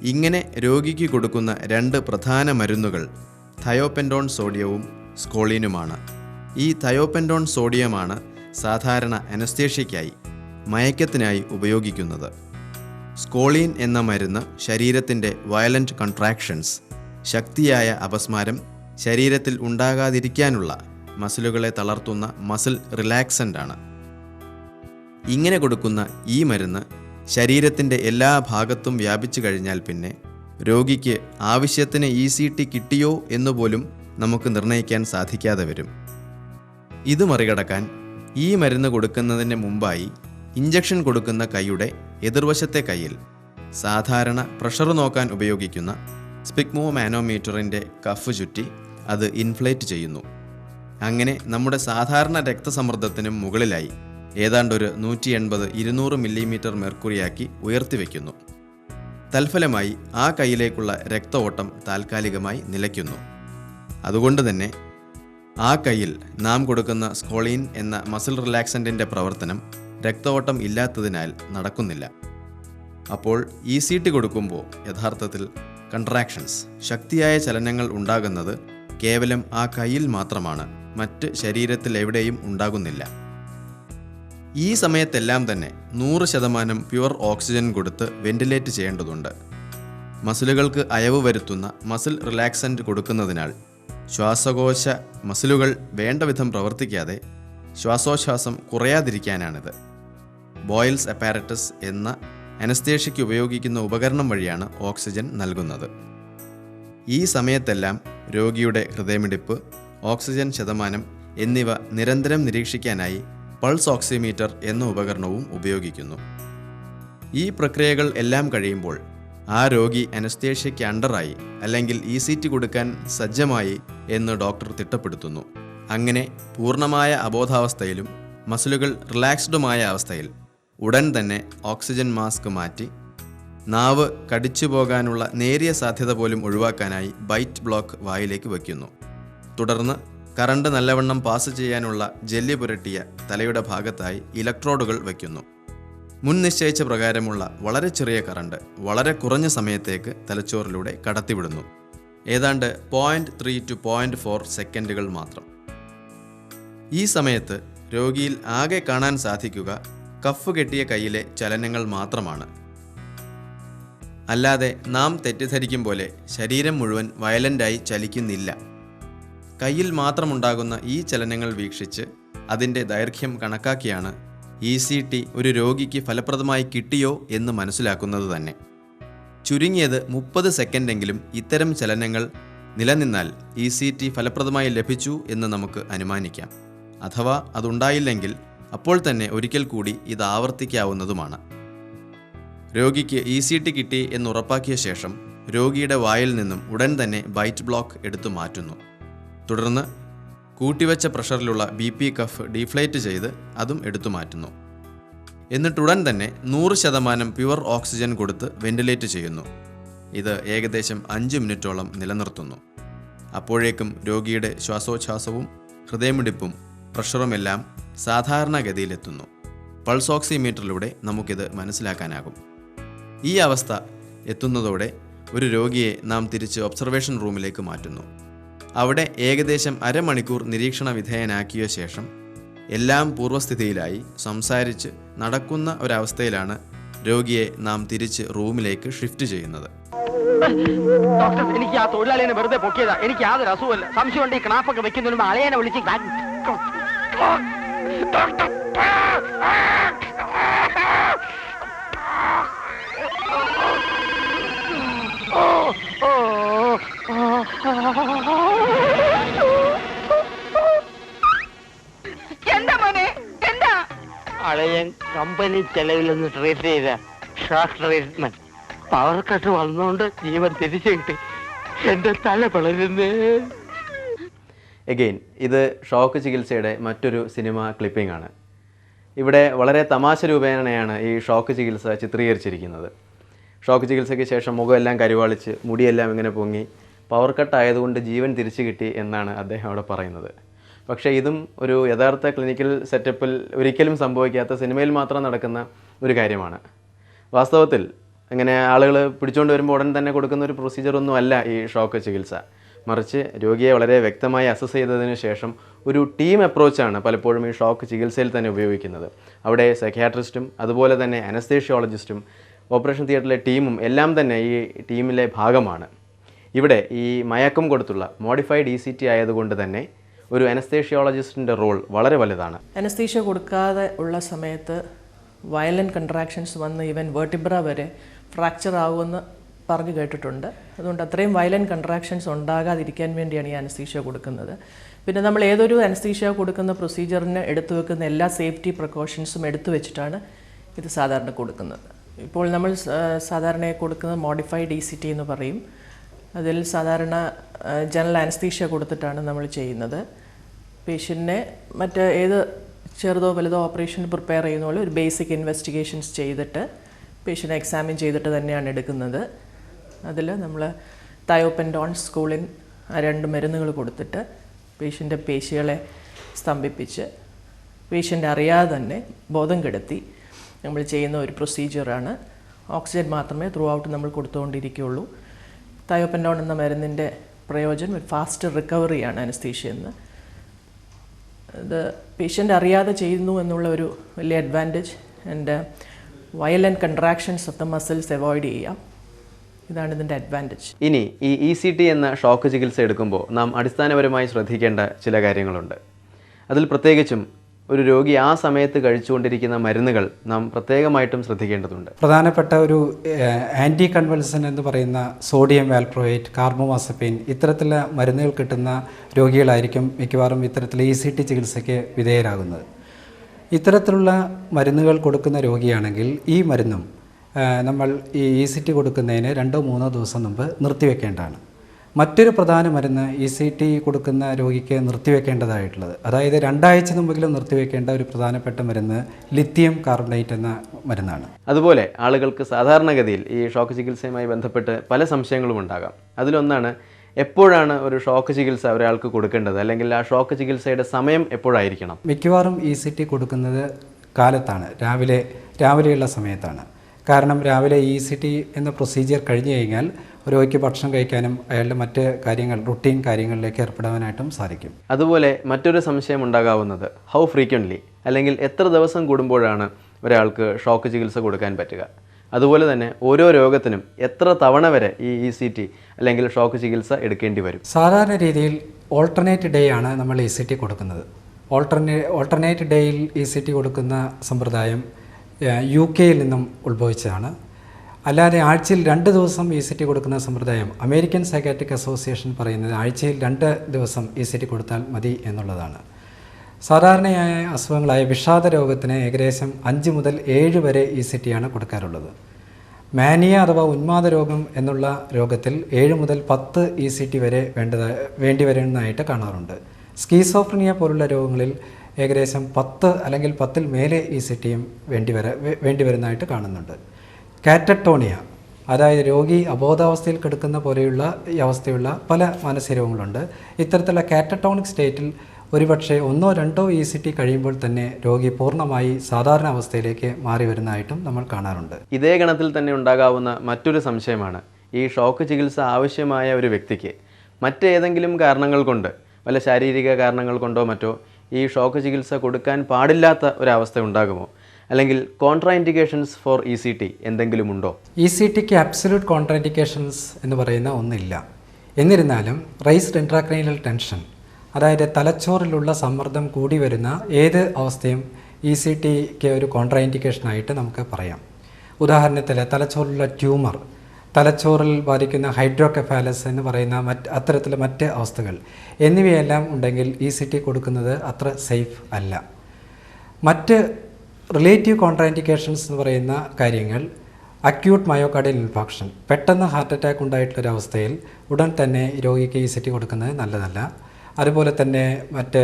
ഇങ്ങനെ രോഗിക്ക് കൊടുക്കുന്ന രണ്ട് പ്രധാന മരുന്നുകൾ തയോപെൻഡോൺ സോഡിയവും സ്കോളീനുമാണ്. ഈ തയോപെൻഡോൺ സോഡിയമാണ് സാധാരണ അനസ്തേഷ്യയ്ക്കായി മയക്കത്തിനായി ഉപയോഗിക്കുന്നത്. സ്കോളീൻ എന്ന മരുന്ന് ശരീരത്തിന്റെ വയലന്റ് കൺട്രാക്ഷൻസ് ശക്തിയായ അപസ്മാരം ശരീരത്തിൽ ഉണ്ടാകാതിരിക്കാനുള്ള മസിലുകളെ തളർത്തുന്ന മസിൽ റിലാക്സന്റ് ആണ്. ഇങ്ങനെ കൊടുക്കുന്ന ഈ മരുന്ന് ശരീരത്തിന്റെ എല്ലാ ഭാഗത്തും വ്യാപിച്ചു കഴിഞ്ഞാൽ പിന്നെ രോഗിക്ക് ആവശ്യത്തിന് ഇ സി ടി കിട്ടിയോ എന്നുപോലും നമുക്ക് നിർണയിക്കാൻ സാധിക്കാതെ വരും. ഇത് മറികടക്കാൻ ഈ മരുന്ന് കൊടുക്കുന്നതിന് മുമ്പായി ഇഞ്ചക്ഷൻ കൊടുക്കുന്ന കൈയുടെ എതിർവശത്തെ കൈയിൽ സാധാരണ പ്രഷർ നോക്കാൻ ഉപയോഗിക്കുന്ന സ്പിഗ്മോ മാനോമീറ്ററിന്റെ കഫ് ചുറ്റി അത് ഇൻഫ്ലേറ്റ് ചെയ്യുന്നു. അങ്ങനെ നമ്മുടെ സാധാരണ രക്തസമ്മർദ്ദത്തിനും മുകളിലായി ഏതാണ്ടൊരു നൂറ്റി എൺപത് ഇരുന്നൂറ് മില്ലിമീറ്റർ മെർക്കുറിയാക്കി ഉയർത്തിവെക്കുന്നു തൽഫലമായി ആ കൈയിലേക്കുള്ള രക്ത ഓട്ടം താൽക്കാലികമായി നിലയ്ക്കുന്നു. അതുകൊണ്ട് തന്നെ ആ കയ്യിൽ നാം കൊടുക്കുന്ന സ്കോളീൻ എന്ന മസിൽ റിലാക്സന്റിന്റെ പ്രവർത്തനം രക്തഓട്ടം ഇല്ലാത്തതിനാൽ നടക്കുന്നില്ല. അപ്പോൾ ഇ സി ടി കൊടുക്കുമ്പോൾ യഥാർത്ഥത്തിൽ കൺട്രാക്ഷൻസ് ശക്തിയായ ചലനങ്ങൾ ഉണ്ടാകുന്നത് കേവലം ആ കയ്യിൽ മാത്രമാണ്. മറ്റ് ശരീരത്തിൽ എവിടെയും ഉണ്ടാകുന്നില്ല. ഈ സമയത്തെല്ലാം തന്നെ നൂറ് ശതമാനം പ്യുവർ ഓക്സിജൻ കൊടുത്ത് വെന്റിലേറ്റ് ചെയ്യേണ്ടതുണ്ട്. മസിലുകൾക്ക് അയവ് വരുത്തുന്ന മസിൽ റിലാക്സന്റ് കൊടുക്കുന്നതിനാൽ ശ്വാസകോശ മസിലുകൾ വേണ്ടവിധം പ്രവർത്തിക്കാതെ ശ്വാസോച്ഛ്വാസം കുറയാതിരിക്കാനാണിത്. ബോയിൽസ് അപ്പാരറ്റസ് എന്ന അനസ്തേഷ്യയ്ക്ക് ഉപയോഗിക്കുന്ന ഉപകരണം വഴിയാണ് ഓക്സിജൻ നൽകുന്നത്. ഈ സമയത്തെല്ലാം രോഗിയുടെ ഹൃദയമിടിപ്പ് ഓക്സിജൻ ശതമാനം എന്നിവ നിരന്തരം നിരീക്ഷിക്കാനായി പൾസ് ഓക്സിമീറ്റർ എന്ന ഉപകരണവും ഉപയോഗിക്കുന്നു. ഈ പ്രക്രിയകൾ എല്ലാം കഴിയുമ്പോൾ ആ രോഗി അനസ്തേഷ്യയ്ക്ക് അണ്ടറായി അല്ലെങ്കിൽ ഇ സി ടി കൊടുക്കാൻ സജ്ജമായി എന്ന് ഡോക്ടർ തിട്ടപ്പെടുത്തുന്നു. അങ്ങനെ പൂർണമായ അബോധാവസ്ഥയിലും മസിലുകൾ റിലാക്സ്ഡുമായ അവസ്ഥയിൽ ഉടൻ തന്നെ ഓക്സിജൻ മാസ്ക് മാറ്റി നാവ് കടിച്ചു പോകാനുള്ള നേരിയ സാധ്യത പോലും ഒഴിവാക്കാനായി ബൈറ്റ് ബ്ലോക്ക് വായിലേക്ക് വയ്ക്കുന്നു. തുടർന്ന് കറണ്ട് നല്ലവണ്ണം പാസ് ചെയ്യാനുള്ള ജെല്ലി പുരട്ടിയ തലയുടെ ഭാഗത്തായി ഇലക്ട്രോഡുകൾ വയ്ക്കുന്നു. മുൻ നിശ്ചയിച്ച പ്രകാരമുള്ള വളരെ ചെറിയ കറണ്ട് വളരെ കുറഞ്ഞ സമയത്തേക്ക് തലച്ചോറിലൂടെ കടത്തിവിടുന്നു. ഏതാണ്ട് point three to point four സെക്കൻഡുകൾ മാത്രം. ഈ സമയത്ത് രോഗിയിൽ ആകെ കാണാൻ സാധിക്കുക കഫ് കെട്ടിയ കൈയിലെ ചലനങ്ങൾ മാത്രമാണ്. അല്ലാതെ നാം തെറ്റിദ്ധരിക്കും പോലെ ശരീരം മുഴുവൻ വയലന്റായി ചലിക്കുന്നില്ല. കയ്യിൽ മാത്രമുണ്ടാകുന്ന ഈ ചലനങ്ങൾ വീക്ഷിച്ച് അതിന്റെ ദൈർഘ്യം കണക്കാക്കിയാണ് ഇ സി ടി ഒരു രോഗിക്ക് ഫലപ്രദമായി കിട്ടിയോ എന്ന് മനസ്സിലാക്കുന്നത് തന്നെ. ചുരുങ്ങിയത് മുപ്പത് സെക്കൻഡെങ്കിലും ഇത്തരം ചലനങ്ങൾ നിലനിന്നാൽ ഇ സി ടി ഫലപ്രദമായി ലഭിച്ചു എന്ന് നമുക്ക് അനുമാനിക്കാം. അഥവാ അതുണ്ടായില്ലെങ്കിൽ അപ്പോൾ തന്നെ ഒരിക്കൽ കൂടി ഇത് ആവർത്തിക്കാവുന്നതുമാണ്. രോഗിക്ക് ഇ സി ടി കിട്ടി എന്ന് ഉറപ്പാക്കിയ ശേഷം രോഗിയുടെ വായിൽ നിന്നും ഉടൻ തന്നെ ബൈറ്റ് ബ്ലോക്ക് എടുത്തു മാറ്റുന്നു. തുടർന്ന് കൂട്ടിവെച്ച പ്രഷറിലുള്ള ബി പി കഫ് ഡീഫ്ലേറ്റ് ചെയ്ത് അതും എടുത്തു മാറ്റുന്നു. എന്നിട്ടുടൻ തന്നെ നൂറ് ശതമാനം പ്യുവർ ഓക്സിജൻ കൊടുത്ത് വെന്റിലേറ്റ് ചെയ്യുന്നു. ഇത് ഏകദേശം അഞ്ച് മിനിറ്റോളം നിലനിർത്തുന്നു. അപ്പോഴേക്കും രോഗിയുടെ ശ്വാസോച്ഛ്വാസവും ഹൃദയമിടിപ്പും പ്രഷറുമെല്ലാം സാധാരണഗതിയിലെത്തുന്നു. പൾസ് ഓക്സിമീറ്ററിലൂടെ നമുക്കിത് മനസ്സിലാക്കാനാകും. ഈ അവസ്ഥ എത്തുന്നതോടെ ഒരു രോഗിയെ നാം തിരിച്ച് ഒബ്സർവേഷൻ റൂമിലേക്ക് മാറ്റുന്നു. അവിടെ ഏകദേശം അരമണിക്കൂർ നിരീക്ഷണ വിധേയനാക്കിയ ശേഷം എല്ലാം പൂർവസ്ഥിതിയിലായി സംസാരിച്ച് നടക്കുന്ന ഒരവസ്ഥയിലാണ് രോഗിയെ നാം തിരിച്ച് റൂമിലേക്ക് ഷിഫ്റ്റ് ചെയ്യുന്നത്. എനിക്ക് ആ തൊഴിലാളിനെ വെറുതെ പൊക്കിയതാ. എനിക്ക് യാതൊരു അസുഖമല്ല സംശയം ഉണ്ട് ഈ ക്ലാപ്പൊക്കെ വെക്കുന്നതിന് അളയനെ വിളിച്ച് അളയൻ കമ്പനി ചെലവിൽ നിന്ന് ട്രീറ്റ് ചെയ്ത ഷോക്ക് ട്രീറ്റ്മെന്റ് പവർ കട്ട് വന്നുകൊണ്ട് ജീവൻ തിരിച്ചു കിട്ടി. എന്റെ തല പിളരുന്നേ. എഗെയിൻ ഇത് ഷോക്ക് ചികിത്സയുടെ മറ്റൊരു സിനിമ ക്ലിപ്പിംഗ് ആണ്. ഇവിടെ വളരെ തമാശ രൂപേണയാണ് ഈ ഷോക്ക് ചികിത്സ ചിത്രീകരിച്ചിരിക്കുന്നത്. ഷോക്ക് ചികിത്സയ്ക്ക് ശേഷം മുഖമെല്ലാം കരുവാളിച്ച് മുടിയെല്ലാം ഇങ്ങനെ പൊങ്ങി പവർ കട്ട് ആയതുകൊണ്ട് ജീവൻ തിരിച്ചു കിട്ടി എന്നാണ് അദ്ദേഹം അവിടെ പറയുന്നത്. പക്ഷേ ഇതും ഒരു യഥാർത്ഥ ക്ലിനിക്കൽ സെറ്റപ്പിൽ ഒരിക്കലും സംഭവിക്കാത്ത സിനിമയിൽ മാത്രം നടക്കുന്ന ഒരു കാര്യമാണ്. വാസ്തവത്തിൽ ഇങ്ങനെ ആളുകൾ പിടിച്ചുകൊണ്ട് വരുമ്പോൾ ഉടൻ തന്നെ കൊടുക്കുന്ന ഒരു പ്രൊസീജിയർ ഒന്നും അല്ല ഈ ഷോക്ക് ചികിത്സ. മറിച്ച് രോഗിയെ വളരെ വ്യക്തമായി അസസ് ചെയ്തതിന് ശേഷം ഒരു ടീം അപ്രോച്ചാണ് പലപ്പോഴും ഈ ഷോക്ക് ചികിത്സയിൽ തന്നെ ഉപയോഗിക്കുന്നത്. അവിടെ സൈക്യാട്രിസ്റ്റും അതുപോലെ തന്നെ അനസ്തേഷ്യോളജിസ്റ്റും ഓപ്പറേഷൻ തിയേറ്ററിലെ ടീമും എല്ലാം തന്നെ ഈ ടീമിലെ ഭാഗമാണ്. ഇവിടെ ഈ മയക്കം കൊടുത്തുള്ള മോഡിഫൈഡ് ഇ സി ടി ആയതുകൊണ്ട് തന്നെ ഒരു അനസ്തേഷ്യോളജിസ്റ്റിന്റെ റോൾ വളരെ വലുതാണ്. അനസ്തേഷ്യ കൊടുക്കാതെ ഉള്ള സമയത്ത് വയലന്റ് കൺട്രാക്ഷൻസ് വന്ന് ഈവൻ വേർട്ടിബ്ര വരെ ഫ്രാക്ചർ ആവുമെന്ന് പറഞ്ഞു കേട്ടിട്ടുണ്ട്. അതുകൊണ്ട് അത്രയും വയലന്റ് കൺട്രാക്ഷൻസ് ഉണ്ടാകാതിരിക്കാൻ വേണ്ടിയാണ് ഈ അനസ്തീഷ്യ കൊടുക്കുന്നത്. പിന്നെ നമ്മൾ ഏതൊരു അനസ്തീഷ്യ കൊടുക്കുന്ന പ്രൊസീജിയറിന് എടുത്തു വെക്കുന്ന എല്ലാ സേഫ്റ്റി പ്രിക്കോഷൻസും എടുത്തു വെച്ചിട്ടാണ് ഇത് സാധാരണ കൊടുക്കുന്നത്. ഇപ്പോൾ നമ്മൾ സാധാരണ കൊടുക്കുന്നത് മോഡിഫൈഡ് ഇ സി ടി എന്ന് പറയും. അതിൽ സാധാരണ ജനറൽ അനസ്തീഷ്യ കൊടുത്തിട്ടാണ് നമ്മൾ ചെയ്യുന്നത്. പേഷ്യന്റിനെ മറ്റ് ഏത് ചെറുതോ വലുതോ ഓപ്പറേഷൻ പ്രിപ്പയർ ചെയ്യുന്ന പോലെ ഒരു ബേസിക് ഇൻവെസ്റ്റിഗേഷൻസ് ചെയ്തിട്ട് പേഷ്യന്റ് എക്സാമിൻ ചെയ്തിട്ട് തന്നെയാണ് എടുക്കുന്നത്. അതിൽ നമ്മൾ തയോപെൻഡോൺ സ്കൂളിൻ രണ്ട് മരുന്നുകൾ കൊടുത്തിട്ട് പേഷ്യന്റെ പേശികളെ സ്തംഭിപ്പിച്ച് പേഷ്യന്റ് അറിയാതെ തന്നെ ബോധം കെടുത്തി നമ്മൾ ചെയ്യുന്ന ഒരു പ്രൊസീജിയറാണ് ഓക്സിജൻ മാത്രമേ ത്രൂ ഔട്ട് നമ്മൾ കൊടുത്തുകൊണ്ടിരിക്കുകയുള്ളൂ. തയോപെൻഡോൺ എന്ന മരുന്നിന്റെ പ്രയോജനം ഒരു ഫാസ്റ്റ് റിക്കവറിയാണ് അനസ്തീഷ്യ എന്ന്. ഇത് പേഷ്യന്റ് അറിയാതെ ചെയ്യുന്നു എന്നുള്ള ഒരു വലിയ advantage and violent contractions of the muscles avoid ചെയ്യാം. ഇതാണ് ഇതിന്റെ അഡ്വാന്റേജ് ഇനി ഈ ഇ സി ടി എന്ന ഷോക്ക് ചികിത്സ എടുക്കുമ്പോൾ നാം അടിസ്ഥാനപരമായി ശ്രദ്ധിക്കേണ്ട ചില കാര്യങ്ങളുണ്ട്. അതിൽ പ്രത്യേകിച്ചും ഒരു രോഗി ആ സമയത്ത് കഴിച്ചുകൊണ്ടിരിക്കുന്ന മരുന്നുകൾ നാം പ്രത്യേകമായിട്ടും ശ്രദ്ധിക്കേണ്ടതുണ്ട്. പ്രധാനപ്പെട്ട ഒരു ആന്റി കൺവൾസൻ എന്ന് പറയുന്ന സോഡിയം വാൽപ്രോയേറ്റ് കാർബോമാസപ്പീൻ ഇത്തരത്തിലുള്ള മരുന്നുകൾ കിട്ടുന്ന രോഗികളായിരിക്കും മിക്കവാറും ഇത്തരത്തിലെ ഇ സി ടി ചികിത്സയ്ക്ക് വിധേയരാകുന്നത്. ഇത്തരത്തിലുള്ള മരുന്നുകൾ കൊടുക്കുന്ന രോഗിയാണെങ്കിൽ ഈ മരുന്നും നമ്മൾ ഈ ഇ സി ടി കൊടുക്കുന്നതിന് രണ്ടോ മൂന്നോ ദിവസം മുമ്പ് നിർത്തിവെക്കേണ്ടതാണ്. മറ്റൊരു പ്രധാന മരുന്ന് ഇ സി ടി കൊടുക്കുന്ന രോഗിക്ക് നിർത്തിവെക്കേണ്ടതായിട്ടുള്ളത്. അതായത് രണ്ടാഴ്ച മുമ്പെങ്കിലും നിർത്തിവെക്കേണ്ട ഒരു പ്രധാനപ്പെട്ട മരുന്ന് ലിത്തിയം കാർബണേറ്റ് എന്ന മരുന്നാണ്. അതുപോലെ ആളുകൾക്ക് സാധാരണഗതിയിൽ ഈ ഷോക്ക് ചികിത്സയുമായി ബന്ധപ്പെട്ട് പല സംശയങ്ങളും ഉണ്ടാകാം. അതിലൊന്നാണ് എപ്പോഴാണ് ഒരു ഷോക്ക് ചികിത്സ ഒരാൾക്ക് കൊടുക്കേണ്ടത്? അല്ലെങ്കിൽ ആ ഷോക്ക് ചികിത്സയുടെ സമയം എപ്പോഴായിരിക്കണം? മിക്കവാറും ഇ സി ടി കൊടുക്കുന്നത് കാലത്താണ്. രാവിലെ രാവിലെയുള്ള സമയത്താണ്. കാരണം രാവിലെ ഇ സി ടി എന്ന പ്രൊസീജിയർ കഴിഞ്ഞു കഴിഞ്ഞാൽ രോഗിക്ക് ഭക്ഷണം കഴിക്കാനും അയാളുടെ മറ്റ് കാര്യങ്ങൾ റുട്ടീൻ കാര്യങ്ങളിലേക്ക് ഏർപ്പെടാനായിട്ടും സാധിക്കും. അതുപോലെ മറ്റൊരു സംശയം ഉണ്ടാകാവുന്നത് ഹൗ ഫ്രീക്വന്റ്ലി അല്ലെങ്കിൽ എത്ര ദിവസം കൂടുമ്പോഴാണ് ഒരാൾക്ക് ഷോക്ക് ചികിത്സ കൊടുക്കാൻ പറ്റുക. അതുപോലെ തന്നെ ഓരോ രോഗത്തിനും എത്ര തവണ വരെ ഈ ഇ സി ടി അല്ലെങ്കിൽ ഷോക്ക് ചികിത്സ എടുക്കേണ്ടി വരും? സാധാരണ രീതിയിൽ ഓൾട്ടർനേറ്റ് ഡേ ആണ് നമ്മൾ ഇ സി ടി കൊടുക്കുന്നത്. ഓൾട്ടർനേ ഓൾട്ടർനേറ്റ് ഡേയിൽ ഇ സി ടി കൊടുക്കുന്ന സമ്പ്രദായം യു കെയിൽ നിന്നും ഉത്ഭവിച്ചതാണ്. അല്ലാതെ ആഴ്ചയിൽ രണ്ട് ദിവസം ഇ സി ടി കൊടുക്കുന്ന സമ്പ്രദായം അമേരിക്കൻ സൈക്കാട്രിക് അസോസിയേഷൻ പറയുന്നത് ആഴ്ചയിൽ രണ്ട് ദിവസം ഇ സി ടി കൊടുത്താൽ മതി എന്നുള്ളതാണ്. സാധാരണയായ അസുഖങ്ങളായ വിഷാദ രോഗത്തിന് ഏകദേശം അഞ്ച് മുതൽ ഏഴ് വരെ ഇ സി ടി ആണ് കൊടുക്കാറുള്ളത്. മാനിയ അഥവാ ഉന്മാദ രോഗം എന്നുള്ള രോഗത്തിൽ ഏഴ് മുതൽ പത്ത് ഇ സി ടി വരെ വേണ്ടത് വേണ്ടി വരുന്നതായിട്ട് കാണാറുണ്ട്. സ്കീസോഫ്രനിയ പോലുള്ള രോഗങ്ങളിൽ ഏകദേശം പത്ത് അല്ലെങ്കിൽ പത്തിൽ മേലെ ഈ സി ടിയും വേണ്ടി വര വേണ്ടി വരുന്നതായിട്ട് കാണുന്നുണ്ട്. കാറ്റട്ടോണിയ അതായത് രോഗി അബോധാവസ്ഥയിൽ കിടക്കുന്ന പോലെയുള്ള ഈ അവസ്ഥയുള്ള പല മാനസികരോഗങ്ങളുണ്ട്. ഇത്തരത്തിലുള്ള കാറ്റട്ടോണിക് സ്റ്റേറ്റിൽ ഒരുപക്ഷെ ഒന്നോ രണ്ടോ ഇ സി ടി കഴിയുമ്പോൾ തന്നെ രോഗി പൂർണമായി സാധാരണ അവസ്ഥയിലേക്ക് മാറി വരുന്നതായിട്ടും നമ്മൾ കാണാറുണ്ട്. ഇതേ ഗണത്തിൽ തന്നെ ഉണ്ടാകാവുന്ന മറ്റൊരു സംശയമാണ് ഈ ഷോക്ക് ചികിത്സ ആവശ്യമായ ഒരു വ്യക്തിക്ക്. മറ്റേതെങ്കിലും കാരണങ്ങൾ കൊണ്ട് വല്ല ശാരീരിക കാരണങ്ങൾ കൊണ്ടോ മറ്റോ ഈ ഷോക്ക് ചികിത്സ കൊടുക്കാൻ പാടില്ലാത്ത ഒരവസ്ഥ ഉണ്ടാകുമോ? അല്ലെങ്കിൽ contraindications for E C T എന്തെങ്കിലും ഉണ്ടോ? ഇ സി ടിക്ക് അബ്സല്യൂട്ട് കോൺട്രാൻഡിക്കേഷൻസ് എന്ന് പറയുന്ന ഒന്നില്ല. എന്നിരുന്നാലും റൈസ് ഇൻട്രാക്രൈനൽ ടെൻഷൻ അതായത് തലച്ചോറിലുള്ള സമ്മർദ്ദം കൂടി വരുന്ന ഏത് അവസ്ഥയും ഇ സി ടിക്ക് ഒരു കോൺട്രാഇൻഡിക്കേഷനായിട്ട് നമുക്ക് പറയാം. ഉദാഹരണത്തിൽ തലച്ചോറിലുള്ള ട്യൂമർ തലച്ചോറിൽ ബാധിക്കുന്ന ഹൈഡ്രോകെഫാലസ് എന്ന് പറയുന്ന മറ്റ് അത്തരത്തിലെ മറ്റ് അവസ്ഥകൾ എന്നിവയെല്ലാം ഉണ്ടെങ്കിൽ ഇ സി ടി കൊടുക്കുന്നത് അത്ര സേഫ് അല്ല. മറ്റ് റിലേറ്റീവ് കോൺട്രാൻഡിക്കേഷൻസ് എന്ന് പറയുന്ന കാര്യങ്ങൾ അക്യൂട്ട് മയോകാർഡിയൽ ഇൻഫാക്ഷൻ പെട്ടെന്ന് ഹാർട്ട് അറ്റാക്ക് ഉണ്ടായിട്ടുള്ളൊരവസ്ഥയിൽ ഉടൻ തന്നെ രോഗിക്ക് ഇ സി ടി കൊടുക്കുന്നത് നല്ലതല്ല. അതുപോലെ തന്നെ മറ്റ്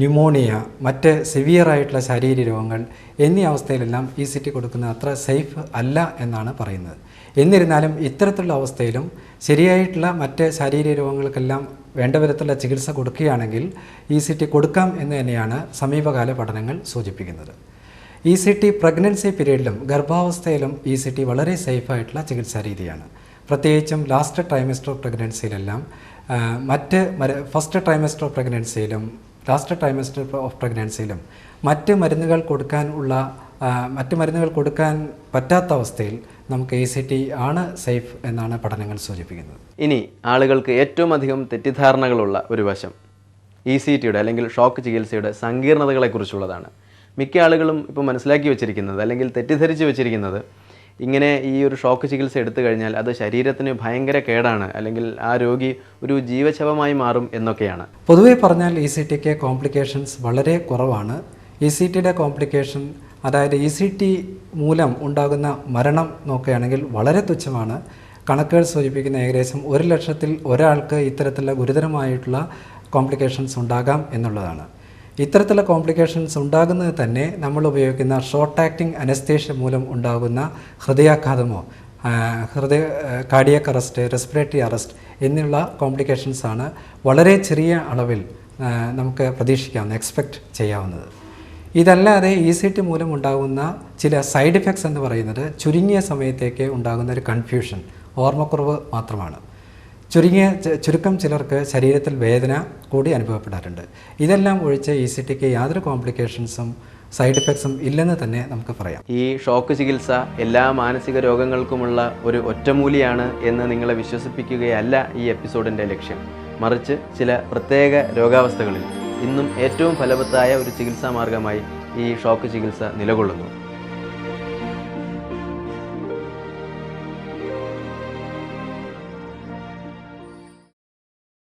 ന്യൂമോണിയ മറ്റ് സിവിയറായിട്ടുള്ള ശാരീരിക രോഗങ്ങൾ എന്നീ അവസ്ഥയിലെല്ലാം ഇ സി ടി കൊടുക്കുന്നത് അത്ര സേഫ് അല്ല എന്നാണ് പറയുന്നത്. എന്നിരുന്നാലും ഇത്തരത്തിലുള്ള അവസ്ഥയിലും ശരിയായിട്ടുള്ള മറ്റ് ശാരീരിക രോഗങ്ങൾക്കെല്ലാം വേണ്ട വിധത്തിലുള്ള ചികിത്സ കൊടുക്കുകയാണെങ്കിൽ ഇ സി ടി കൊടുക്കാം എന്ന് തന്നെയാണ് സമീപകാല പഠനങ്ങൾ സൂചിപ്പിക്കുന്നത്. ഇ സി ടി പ്രഗ്നൻസി പീരീഡിലും ഗർഭാവസ്ഥയിലും ഇ സി ടി വളരെ സേഫായിട്ടുള്ള ചികിത്സാ രീതിയാണ്. പ്രത്യേകിച്ചും ലാസ്റ്റ് ട്രൈമസ്റ്റർ പ്രഗ്നൻസിയിലെല്ലാം മറ്റ് ഫസ്റ്റ് ട്രൈമസ്റ്റർ പ്രഗ്നൻസിയിലും ലാസ്റ്റ് ട്രൈമസ്റ്റർ ഓഫ് പ്രഗ്നൻസിയിലും മറ്റ് മരുന്നുകൾ കൊടുക്കാൻ ഉള്ള മറ്റ് മരുന്നുകൾ കൊടുക്കാൻ പറ്റാത്ത അവസ്ഥയിൽ നമുക്ക് എ സി ടി ആണ് സേഫ് എന്നാണ് പഠനങ്ങൾ സൂചിപ്പിക്കുന്നത്. ഇനി ആളുകൾക്ക് ഏറ്റവും അധികം തെറ്റിദ്ധാരണകളുള്ള ഒരു വശം ഇ സി ടിയുടെ അല്ലെങ്കിൽ ഷോക്ക് ചികിത്സയുടെ സങ്കീർണതകളെക്കുറിച്ചുള്ളതാണ്. മിക്ക ആളുകളും ഇപ്പോൾ മനസ്സിലാക്കി വെച്ചിരിക്കുന്നത് അല്ലെങ്കിൽ തെറ്റിദ്ധരിച്ച് വെച്ചിരിക്കുന്നത് ഇങ്ങനെ ഈ ഒരു ഷോക്ക് ചികിത്സ എടുത്തു കഴിഞ്ഞാൽ അത് ശരീരത്തിന് ഭയങ്കര കേടാണ് അല്ലെങ്കിൽ ആ രോഗി ഒരു ജീവശവമായി മാറും എന്നൊക്കെയാണ്. പൊതുവേ പറഞ്ഞാൽ ഇ സി ടിക്ക് കോംപ്ലിക്കേഷൻസ് വളരെ കുറവാണ്. ഇ സി ടിയുടെ കോംപ്ലിക്കേഷൻ അതായത് ഇ സി ടി മൂലം ഉണ്ടാകുന്ന മരണം നോക്കുകയാണെങ്കിൽ വളരെ തുച്ഛമാണ്. കണക്കുകൾ സൂചിപ്പിക്കുന്ന ഏകദേശം ഒരു ലക്ഷത്തിൽ ഒരാൾക്ക് ഇത്തരത്തിലുള്ള ഗുരുതരമായിട്ടുള്ള കോംപ്ലിക്കേഷൻസ് ഉണ്ടാകാം എന്നുള്ളതാണ്. ഇത്തരത്തിലുള്ള കോംപ്ലിക്കേഷൻസ് ഉണ്ടാകുന്നത് തന്നെ നമ്മൾ ഉപയോഗിക്കുന്ന ഷോർട്ട് ആക്ടിംഗ് അനസ്തേഷ്യ മൂലം ഉണ്ടാകുന്ന ഹൃദയാഘാതമോ ഹൃദയ കാർഡിയക് അറസ്റ്റ് റെസ്പിറേറ്ററി അറസ്റ്റ് എന്നുള്ള കോംപ്ലിക്കേഷൻസാണ് വളരെ ചെറിയ അളവിൽ നമുക്ക് പ്രതീക്ഷിക്കാവുന്ന എക്സ്പെക്റ്റ് ചെയ്യാവുന്നത്. ഇതല്ലാതെ ഇ സി ടി മൂലം ഉണ്ടാകുന്ന ചില സൈഡ് ഇഫക്ട്സ് എന്ന് പറയുന്നത് ചുരുങ്ങിയ സമയത്തേക്ക് ഉണ്ടാകുന്ന ഒരു കൺഫ്യൂഷൻ ഓർമ്മക്കുറവ് മാത്രമാണ്. ചുരുങ്ങിയ ചുരുക്കം ചിലർക്ക് ശരീരത്തിൽ വേദന കൂടി അനുഭവപ്പെടാറുണ്ട്. ഇതെല്ലാം ഒഴിച്ച് ഇ സി ടിക്ക് യാതൊരു കോംപ്ലിക്കേഷൻസും സൈഡ് ഇഫക്ട്സും ഇല്ലെന്ന് തന്നെ നമുക്ക് പറയാം. ഈ ഷോക്ക് ചികിത്സ എല്ലാ മാനസിക രോഗങ്ങൾക്കുമുള്ള ഒരു ഒറ്റമൂലിയാണ് എന്ന് നിങ്ങളെ വിശ്വസിപ്പിക്കുകയല്ല ഈ എപ്പിസോഡിന്റെ ലക്ഷ്യം. മറിച്ച് ചില പ്രത്യേക രോഗാവസ്ഥകളിൽ. ഇന്നും ഏറ്റവും ഫലവത്തായ ഒരു ചികിത്സാ മാർഗമായി ഈ ഷോക്ക് ചികിത്സ നിലകൊള്ളുന്നു.